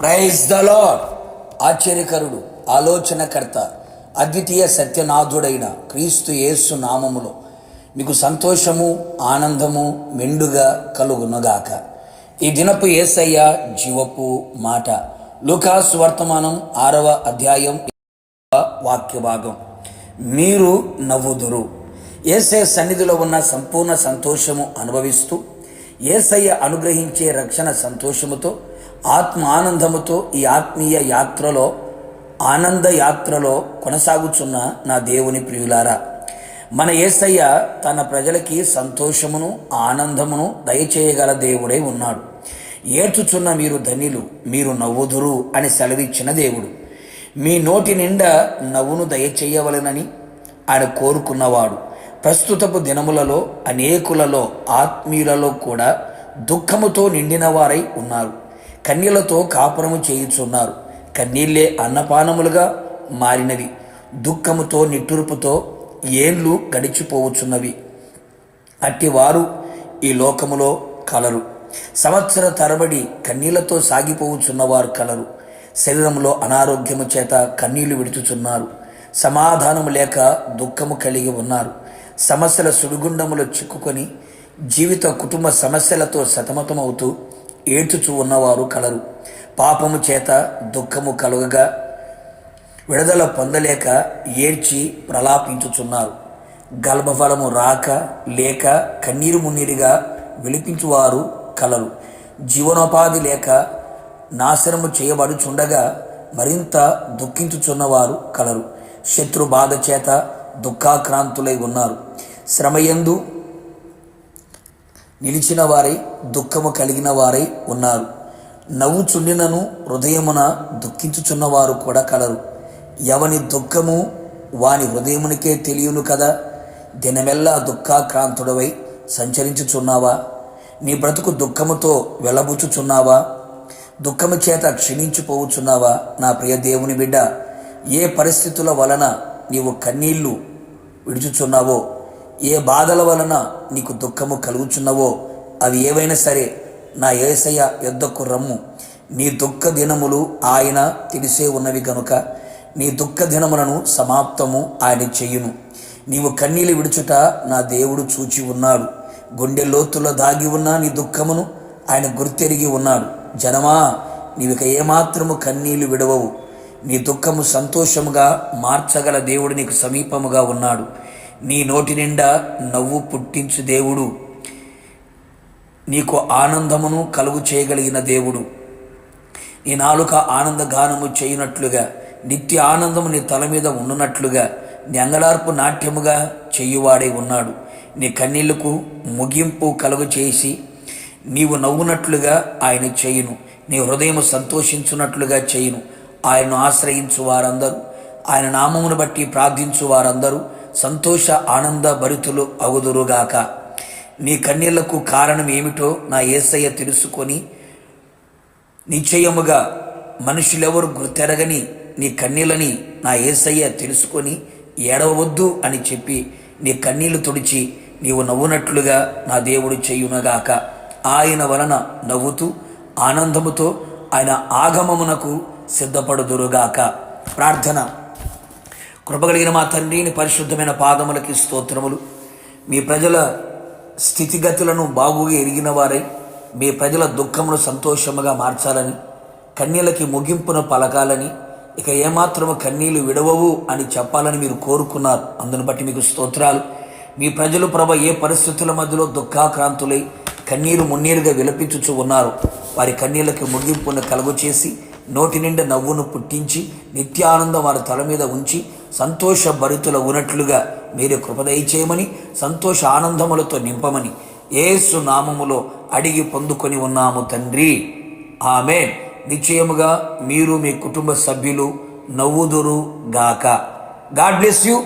Praise the lord ఆశ్చర్యకరుడు ఆలోచనకర్త అద్వితీయ సత్యనాథుడైన క్రీస్తు యేసు నామములో మీకు సంతోషము ఆనందము మెండుగా కలుగునగాక. ఈ దినపు ఏసయ్య జీవపు మాట. లుకాసు వర్తమానం ఆరవ అధ్యాయం వాక్య భాగం మీరు నవ్వుదురు. ఏసే సన్నిధిలో ఉన్న సంపూర్ణ సంతోషము అనుభవిస్తూ ఏసయ్య అనుగ్రహించే రక్షణ సంతోషముతో ఆత్మ ఆనందముతో ఈ ఆత్మీయ యాత్రలో ఆనంద యాత్రలో కొనసాగుచున్న నా దేవుని ప్రియులారా మన ఏసయ్య తన ప్రజలకి సంతోషమును ఆనందమును దయచేయగల దేవుడై ఉన్నాడు. ఏడ్చుచున్న మీరు ధనిలు మీరు నవ్వుదురు అని సెలవిచ్చిన దేవుడు. మీ నోటి నిండా నవ్వును దయచేయవలనని ఆయన కోరుకున్నవాడు. ప్రస్తుతపు దినములలో అనేకులలో ఆత్మీయులలో కూడా దుఃఖముతో నిండిన వారై ఉన్నారు. కన్యలతో కాపురము చేయుచున్నారు. కన్నీళ్ళే అన్నపానములుగా మారినవి. దుఃఖముతో నిట్టూర్పుతో ఏళ్ళు గడిచిపోవచ్చున్నవి అట్టివారు ఈ లోకములో కలరు. సంవత్సర తరబడి కన్నీళ్ళతో సాగిపోవచ్చున్నవారు కలరు. శరీరంలో అనారోగ్యము చేత కన్నీళ్ళు విడుచుచున్నారు. సమాధానము లేక దుఃఖము కలిగి ఉన్నారు. సమస్యల సుడిగుండములో చిక్కుకొని జీవిత కుటుంబ సమస్యలతో సతమతమవుతూ ఏడ్చుచు ఉన్నవారు కలరు. పాపము చేత దుఃఖము కలుగగా విడుదల పొందలేక ఏడ్చి ప్రలాపించుచున్నారు. గర్భఫలము రాక లేక కన్నీరు మున్నీరుగా విలిపించువారు కలరు. జీవనోపాధి లేక నాశనము చేయబడుచుండగా మరింత దుఃఖించుచున్నవారు కలరు. శత్రు బాధ చేత దుఃఖాక్రాంతులై ఉన్నారు. శ్రమయందు నిలిచిన వారై దుఃఖము కలిగిన వారై ఉన్నారు. నవ్వు చుండినను హృదయమున దుఃఖించుచున్నవారు కూడా కలరు. ఎవని దుఃఖము వాని హృదయమునికే తెలియను కదా? దినమెల్లా దుఃఖాక్రాంతుడవై సంచరించుచున్నావా? నీ బ్రతుకు దుఃఖముతో వెలబుచ్చుచున్నావా? దుఃఖము చేత క్షీణించిపోవుచున్నావా? నా ప్రియ దేవుని బిడ్డ ఏ పరిస్థితుల వలన నీవు కన్నీళ్ళు విడుచుచున్నావో ఏ బాధల వలన నీకు దుఃఖము కలుగుచున్నవో అవి ఏవైనా సరే నా ఏసయ్య యుద్ధకు రమ్ము. నీ దుఃఖ దినములు ఆయన తెలిసే ఉన్నవి గనుక నీ దుఃఖ దినములను సమాప్తము ఆయన చెయ్యును నీవు కన్నీళ్ళు విడుచుట నా దేవుడు చూచి ఉన్నాడు. గుండె లోతుల్లో దాగి ఉన్న నీ దుఃఖమును ఆయన గుర్తెరిగి ఉన్నాడు. జనమా నీవిక ఏమాత్రము కన్నీళ్ళు విడవవు. నీ దుఃఖము సంతోషముగా మార్చగల దేవుడు నీకు సమీపముగా ఉన్నాడు. నీ నోటి నిండా నవ్వు పుట్టించు దేవుడు. నీకు ఆనందమును కలుగు చేయగలిగిన దేవుడు. నీ నాలుక ఆనందగానము చేయునట్లుగా నిత్య ఆనందము నీ తల మీద ఉండునట్లుగా నీ అంగలార్పు నాట్యముగా చేయువాడే ఉన్నాడు. నీ కన్నీళ్ళకు ముగింపు కలుగు చేసి నీవు నవ్వునట్లుగా ఆయన చేయును. నీ హృదయం సంతోషించున్నట్లుగా చేయును. ఆయనను ఆశ్రయించు వారందరూ ఆయన నామమును బట్టి ప్రార్థించు వారందరూ సంతోష ఆనంద భరితులు అగుదురుగాక. నీ కన్నీళ్ళకు కారణం ఏమిటో నా ఏసయ్య తెలుసుకొని నిశ్చయముగా మనుషులెవరు గుర్తెరగని నీ కన్నీళ్ళని నా ఏసయ్య తెలుసుకొని ఏడవద్దు అని చెప్పి నీ కన్నీళ్ళు తుడిచి నీవు నవ్వునట్లుగా నా దేవుడు చేయునగాక. ఆయన వలన నవ్వుతూ ఆనందముతో ఆయన ఆగమమునకు సిద్ధపడుదురుగాక. ప్రార్థన. కృపగలిగిన మా తండ్రిని పరిశుద్ధమైన పాదములకి స్తోత్రములు. మీ ప్రజల స్థితిగతులను బాగుగా ఎరిగిన వారై మీ ప్రజల దుఃఖమును సంతోషముగా మార్చాలని కన్నీళ్ళకి ముగింపును పలకాలని ఇక ఏమాత్రము కన్నీలు విడవవు అని చెప్పాలని మీరు కోరుకున్నారు. అందును బట్టి మీకు స్తోత్రాలు. మీ ప్రజలు ప్రభ ఏ పరిస్థితుల మధ్యలో దుఃఖాక్రాంతులై కన్నీరు మున్నీరుగా విలపించుచు ఉన్నారు వారి కన్నీళ్ళకి ముగింపును కలుగు చేసి నోటి నిండా నవ్వును పుట్టించి నిత్యానందం వారి తల మీద ఉంచి సంతోష భరితుల ఉన్నట్లుగా మీరు కృపదయ చేయమని సంతోష ఆనందములతో నింపమని ఏసు నామములో అడిగి పొందుకొని ఉన్నాము తండ్రి. ఆమె నిశ్చయముగా మీరు మీ కుటుంబ సభ్యులు నవ్వుదురు గాక. God bless you.